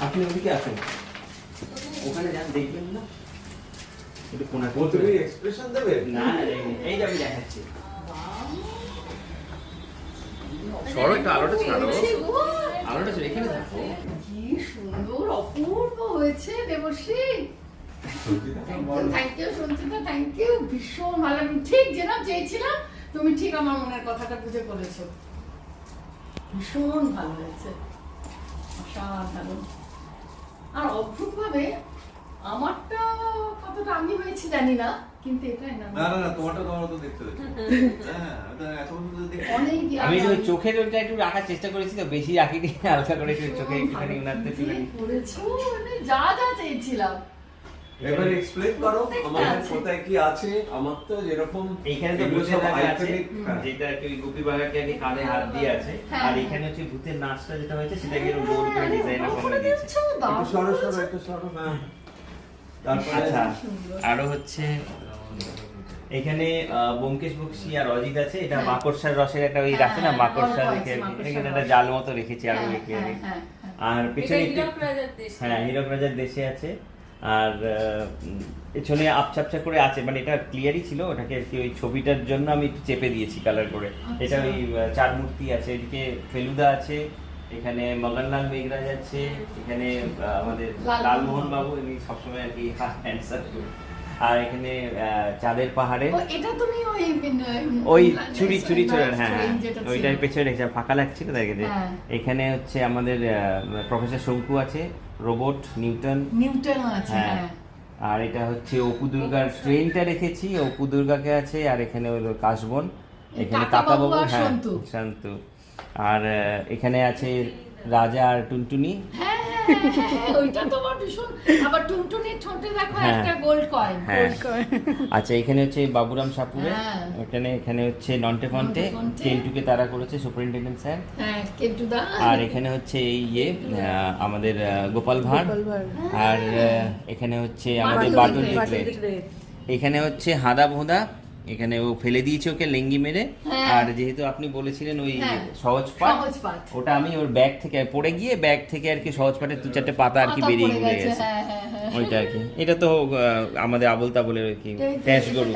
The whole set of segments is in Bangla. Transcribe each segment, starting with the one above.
আপনি ওদিকে আসুন। ওখানে যান দেখবেন না। একটু কোনা ও তুমি এক্সপ্রেশন দেবে? না না এই- এই যে আমি দেখাচ্ছি। সরো একটু আলোটা ছাড়ো আলোটা ছেড়ে এখানে থাকো। কি সুন্দর অপূর্ব হয়েছে Debashree. Thank you Sanchita thank you ভীষণ ভালো আমি ঠিক যেরকম চেয়েছিলাম তুমি ঠিক আমার মনের কথাটা বুঝে করেছ ভীষণ ভালো হয়েছে। অসাধারণ। আর অদ্ভুতভাবে আমারটা কতটা আমি হয়েছি জানি না কিন্তু এটাই না। না না না তোমারটা তোমার তো দেখতে হচ্ছে হ্যাঁ আমি চোখের ওইটা একটু রাখার চেষ্টা করেছি তো বেশি রাখিনি হালকা করে চোখে একটুখানি উনাতে তুলে করেছ মানে যা যা চেয়েছিলাম। এবার এক্সপ্লেন করো আমাদের কোথায় কি আছে আমার তো যেরকম এইখানে তো ভূতের দেখা আছে হ্যাঁ। যেটা কি ওই গোপী বাগাকে আগে কাঁধে হাত দিয়ে আছে হ্যাঁ, আর হ্যাঁ। এখানে হচ্ছে ভূতের নাচটা যেটা হয়েছে সেটাকে একটু গোল করে ডিজাইন করে দিয়েছে। একটু সরো সরো একটু সরো হ্যাঁ। তারপরে আচ্ছা আরও হচ্ছে এখানে আহ, ব্যোমকেশ বক্সি আর অজিত আছে এটা হ্যাঁ। মাকড়সার রসের একটা ওই হ্যাঁ, রাখে না হ্যাঁ, মাকড়সা রেখে এখানে একটা জাল মতো রেখেছি আরও হ্যাঁ, রেখে হ্যাঁ, হ্যাঁ, হ্যাঁ। আর পিছনে একটু হীরক রাজার দেশ। হ্যাঁ হীরক রাজার দেশে আছে। আর পেছনে আপচাপচা করে আছে মানে এটা ক্লিয়ারই ছিল ওটাকে আর কি ওই ছবিটার জন্য আমি একটু চেপে দিয়েছি কালার করে। এটা ওই চার মূর্তি আছে এদিকে ফেলুদা আছে এখানে মগনলাল মেঘরাজ আছে এখানে আমাদের লালমোহন বাবু। এমনি সবসময় আর কি অ্যান্সার আর এখানে চাঁদের পাহাড়ে। এটা তুমি ওই ওই চুরি চুরি না, হ্যাঁ হ্যাঁ। ওইটার পেছনে রেখেছে ফাঁকা লাগছিল তাই হ্যাঁ। এখানে হচ্ছে আমাদের প্রফেসর শঙ্কু আছে রোবট নিউটন। নিউটন আছে হ্যাঁ। হ্যাঁ। আর এটা হচ্ছে অপু দুর্গার ট্রেনটা রেখেছি অপু দুর্গাকে আছে আর এখানে হলো কাশবন। এখানে কাকাবাবু হ্যাঁ। শান্তু আর এখানে আছে রাজা আর টুনটুনি। হ্যাঁ, ওইটা তোমার ভীষণ। আবার টুনটুনির ঠোঁটে দেখো হ্যাঁ। একটা গোল্ড কয়েন। হ্যাঁ। আচ্ছা এখানে হচ্ছে বাবুরাম সাপুরে হ্যাঁ। ওখানে এখানে হচ্ছে নন্টে ফন্টে ফন্টে। তারা করেছে সুপারিনটেন্ডেন্ট স্যার। হ্যাঁ আর এখানে হচ্ছে এই ইয়ে আমাদের গোপাল ভাঁড়। আর এখানে হচ্ছে আমাদের। দিকরে এখানে হচ্ছে হাদা ভোঁদা এখানে ও ফেলে দিয়েছে ওকে লেঙ্গি মেরে। হ্যাঁ। আর যেহেতু আপনি বলেছিলেন ওই হ্যাঁ, সহজ পাঠ ওটা আমি ওর ব্যাগ থেকে পড়ে গিয়ে ব্যাগ থেকে আর কি সহজ পাঠের দু চারটে পাতা আর কি বেরিয়ে ঘুরে গেছে, হ্যাঁ। ওইটা আর কি। এটা তো আমাদের আবল তাবলের আর কি এটা গরু।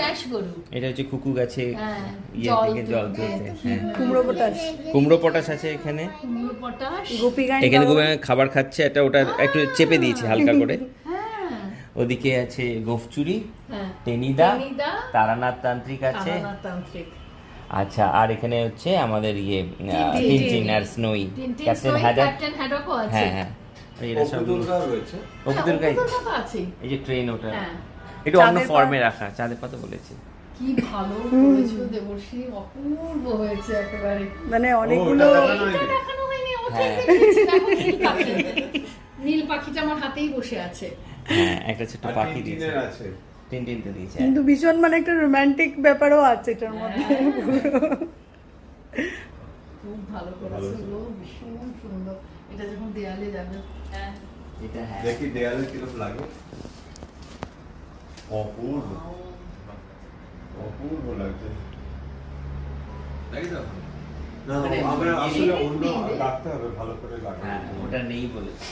এটা হচ্ছে কুকু গাছে হ্যাঁ, ইয়ে থেকে জল তুলতে, হ্যাঁ। কুমড়ো পটাশ। কুমড়ো পটাশ আছে এখানে। কুমড়ো পটাশ। গোপী গাইন এখানে খাবার খাচ্ছে এটা ওটা একটু চেপে দিয়েছি হালকা করে। ওদিকে আছে গোফচুরি হ্যাঁ। টেনিদা তারানাথ তান্ত্রিক আছে। আচ্ছা আর এখানে হচ্ছে আমাদের ইয়ে টিনটিন। আর স্নোই। ক্যাপ্টেন স্নোই, ক্যাপ্টেন হ্যাডকও আছে। হ্যাঁ হ্যাঁ। এরা সব রয়েছে। আছেই। এই যে ট্রেন ওটা। হ্যাঁ। একটু অন্য ফর্মে রাখা চাঁদের পাতা বলেছে। কি ভালো করেছ দেবশ্রী অপূর্ব হয়েছে একেবারে। মানে অনেকগুলো দেখানো হয়নি। হ্যাঁ। নীল পাখিটা আমার হাতেই বসে আছে। হ্যাঁ একটা ছোট্ট পাখি দিয়েছে। কিন্তু ভীষণ মানে একটা রোমান্টিক ব্যাপারও আছে এটার মধ্যে। খুব ভালো ভালো গো ভীষণ সুন্দর। এটা যখন দেয়ালে যাবে হ্যাঁ। এটা হ্যাঁ। দেখি দেয়ালে কীরকম লাগে। অপূর্ব। অপূর্ব লাগছে। তাই তো? না মানে আমরা আসলে অন্য নেই, নেই। রাখতে হবে ভালো করে লাগাতে ওটা নেই বলেছে